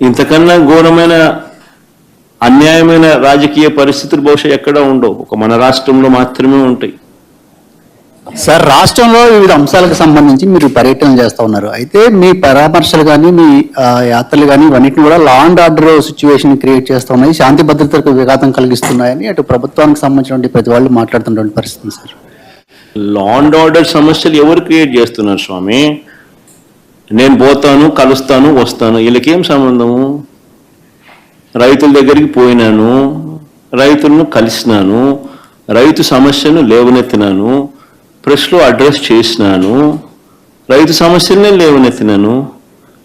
ఇంతకన్నా ఘోరమైన అన్యాయమైన రాజకీయ పరిస్థితులు బహుశా ఎక్కడా ఉండవు. ఒక మన రాష్ట్రంలో మాత్రమే ఉంటాయి. సార్ రాష్ట్రంలో వివిధ అంశాలకు సంబంధించి మీరు పర్యటన చేస్తా ఉన్నారు. అయితే మీ పరామర్శలు కానీ మీ యాత్రలు కానీ ఇవన్నిటిని కూడా law and order situation create చేస్తా ఉన్నాయి. శాంతి భద్రతలకు విఘాతం కలిగిస్తున్నాయని అటు ప్రభుత్వానికి సంబంధించిన ప్రతి వాళ్ళు మాట్లాడుతున్నటువంటి పరిస్థితి సార్. లా అండ్ ఆర్డర్ సమస్యలు ఎవరు క్రియేట్ చేస్తున్నారు స్వామి? నేను పోతాను కలుస్తాను వస్తాను. వీళ్ళకేం సంబంధము? రైతుల దగ్గరికి పోయినాను రైతులను కలిసినాను రైతు సమస్యను లేవనెత్తినాను ప్రెస్లో అడ్రస్ చేసినాను రైతు సమస్యలనే లేవనెత్తినాను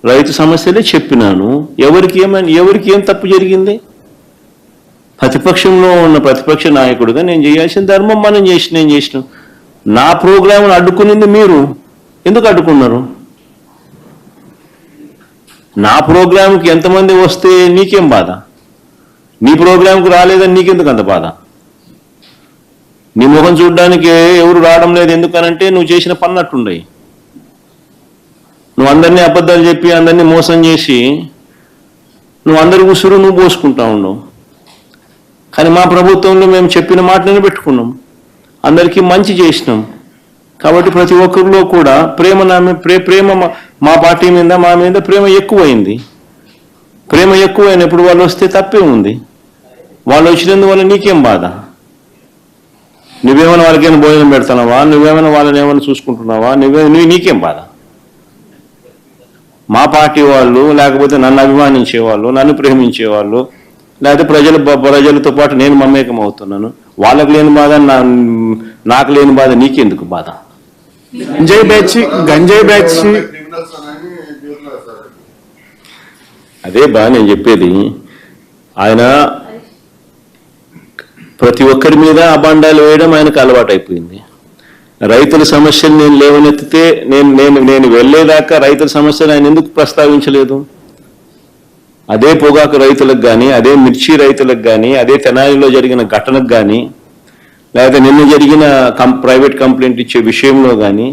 రైతు సమస్యలే చెప్పినాను. ఎవరికి ఏమని ఎవరికి ఏం తప్పు జరిగింది? ప్రతిపక్షంలో ఉన్న ప్రతిపక్ష నాయకుడుగా నేను చేయాల్సిన ధర్మం మనం చేసి నేను చేసిన నా ప్రోగ్రాంను అడ్డుకునింది మీరు. ఎందుకు అడ్డుకున్నారు? నా ప్రోగ్రాంకి ఎంతమంది వస్తే నీకేం బాధ? నీ ప్రోగ్రాంకు రాలేదని నీకెందుకు అంత బాధ? నీ ముఖం చూడడానికి ఎవరు రావడం లేదు ఎందుకనంటే నువ్వు చేసిన పన్నట్టుండయి నువ్వు అందరినీ అబద్ధాలు చెప్పి అందరినీ మోసం చేసి నువ్వు అందరి ఉసురు నువ్వు పోసుకుంటా ఉండవు కానీ మా ప్రభుత్వంలో మేము చెప్పిన మాటలను పెట్టుకున్నాం. అందరికీ మంచి చేసినాం. కాబట్టి ప్రతి ఒక్కరిలో కూడా ప్రేమ నా ప్రే ప్రేమ మా- పార్టీ మీద మా మీద ప్రేమ ఎక్కువైంది. ప్రేమ ఎక్కువైనప్పుడు వాళ్ళు వస్తే తప్పే ఉంది. వాళ్ళు వచ్చినందువల్ల నీకేం బాధ? నువ్వేమైనా వాళ్ళకేమైనా భోజనం పెడుతున్నావా? నువ్వేమైనా వాళ్ళని ఏమైనా చూసుకుంటున్నావా? నువ్వే నువ్వు నీకేం బాధ? మా పార్టీ వాళ్ళు లేకపోతే నన్ను అభిమానించే వాళ్ళు నన్ను ప్రేమించే వాళ్ళు లేకపోతే ప్రజలు ప్రజలతో పాటు నేను మమేకం అవుతున్నాను వాళ్ళకు లేని బాధ నాకు లేని బాధ నీకెందుకు బాధ? గంజాయి బ్యాచ్ గంజాయి బ్యాచ్. అదే బా నేను చెప్పేది. ఆయన ప్రతి ఒక్కరి మీద అబాండాలు వేయడం ఆయనకు అలవాటు అయిపోయింది రైతుల సమస్యలు నేను లేవనెత్తితే నేను నేను నేను వెళ్ళేదాకా రైతుల సమస్యలు ఆయన ఎందుకు ప్రస్తావించలేదు? అదే పొగాకు రైతులకు కానీ అదే మిర్చి రైతులకు కానీ అదే తెనాలిలో జరిగిన ఘటనకు కానీ లేకపోతే నిన్న జరిగిన కం ప్రైవేట్ కంప్లైంట్ ఇచ్చే విషయంలో కానీ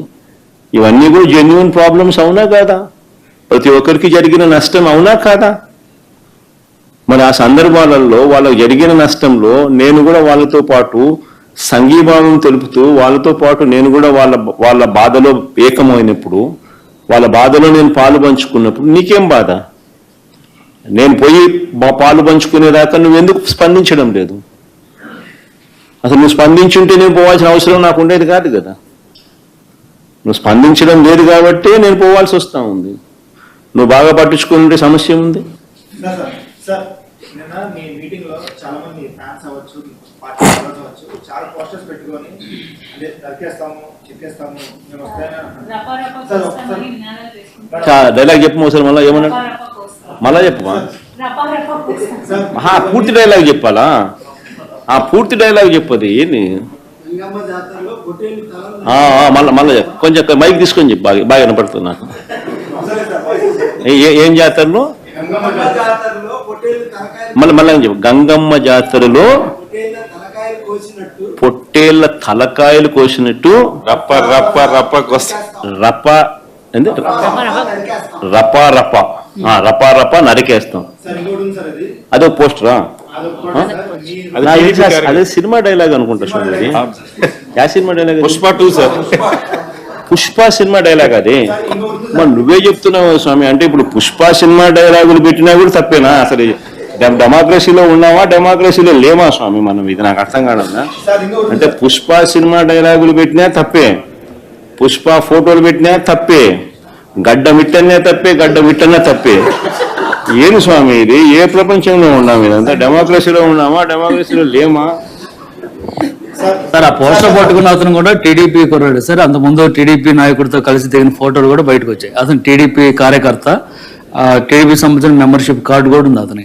ఇవన్నీ కూడా జెన్యున్ ప్రాబ్లమ్స్ అవునా కాదా? ప్రతి ఒక్కరికి జరిగిన నష్టం అవునా కాదా? మరి ఆ సందర్భాలలో వాళ్ళకు జరిగిన నష్టంలో నేను కూడా వాళ్ళతో పాటు సంఘీభావం తెలుపుతూ వాళ్ళతో పాటు నేను కూడా వాళ్ళ వాళ్ళ బాధలో ఏకమైనప్పుడు వాళ్ళ బాధలో నేను పాలు పంచుకున్నప్పుడు నీకేం బాధ? నేను పోయి పాలు పంచుకునేదాకా నువ్వు ఎందుకు స్పందించడం లేదు? అసలు నువ్వు స్పందించుంటే నేను పోవాల్సిన అవసరం నాకు ఉండేది కాదు కదా. నువ్వు స్పందించడం లేదు కాబట్టే నేను పోవాల్సి వస్తా ఉంది. నువ్వు బాగా పట్టించుకుంటే సమస్య ఉంది సార్ సార్ నిన్న మీ మీటింగ్లో చాలా మంది ఫ్యాన్స్ అవ్వచ్చు పార్టీ మెంబర్స్ అవ్వచ్చు చాలా పోస్టర్స్ పెట్టుకొని అదే నరికేస్తాము చెక్కేస్తాము మేము వస్తాయని అంటున్నారు. సార్, ఒకసారి- డైలాగ్ చెప్పు ఒకసారి మళ్ళీ ఏమన్నా? మళ్ళా చెప్పమా సార్ మహా పూర్తి డైలాగ్ చెప్పాలా? ఆ పూర్తి డైలాగ్ చెప్పది ఏంది? మళ్ళా మళ్ళా కొంచెం మైక్ తీసుకొని చెప్పు బాగా బాగా వినపడుతుంది నాకు. ఏ- జాతరలో? మళ్ళీ మళ్ళీ ఏం చెప్పు? గంగమ్మ జాతరలో పొట్టేళ్ళ తలకాయలు కోసినట్టు. పొట్టేళ్ళ తలకాయలు కోసినట్టు రప్ప రప్ప రప్ప కొస్త. రప రప రప ఆ, రప రప నరికేస్తాం. అది. అదో పోస్టరా? అది సినిమా డైలాగ్ అనుకుంటా చూడండి అది. Yeah cinema dialogue? Pushpa two sir. Pushpa. Cinema dialogue అది. మరి నువ్వే చెప్తున్నావు స్వామి అంటే ఇప్పుడు పుష్ప సినిమా డైలాగులు పెట్టినా కూడా తప్పేనా? అసలు డెమోక్రసీలో ఉన్నావా? డెమోక్రసీలో లేమా స్వామి మనం? ఇది నాకు అర్థం కాదన్నా అంటే పుష్ప సినిమా డైలాగులు పెట్టినా తప్పే. పుష్ప ఫోటోలు పెట్టినా తప్పే. గడ్డ మిట్టనే తప్పే గడ్డ మిట్టనే తప్పే. ఏను స్వామి ఇది? ఏ ప్రపంచంలో ఉన్నాం ఇదంతా? డెమోక్రసీలో ఉన్నామా? డెమోక్రసీలో లేమా? సార్ ఆ పోస్టర్ పట్టుకున్న అతను కూడా టీడీపీ కుర్రాడు. సార్ అంత ముందు టీడీపీ నాయకుడితో కలిసి దిగిన ఫోటోలు కూడా బయటకు వచ్చాయి. అతను టీడీపీ కార్యకర్త. టీడీపీ సంబంధించిన మెంబర్షిప్ కార్డు కూడా ఉంది అతని.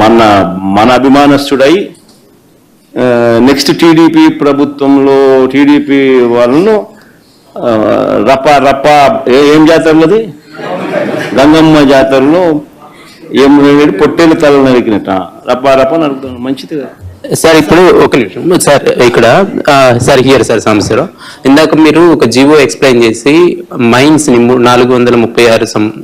మన మన అభిమానస్తుడై నెక్స్ట్ టీడీపీ ప్రభుత్వంలో టీడీపీ వాళ్ళను రప రప ఏ- ఏం జాతరలది? గంగమ్మ జాతరలో ఏం పొట్టేలు తల నరికినట్ట రప రప నరుకుతాను. మంచిది కదా. సార్ ఇప్పుడు ఒక నిమిషం. సార్ ఇక్కడ సార్ హియర్ సార్ సమస్యలో ఇందాక మీరు ఒక జీవో ఎక్స్ప్లెయిన్ చేసి మైన్స్ని నాలుగు వందల ముప్పై ఆరు సం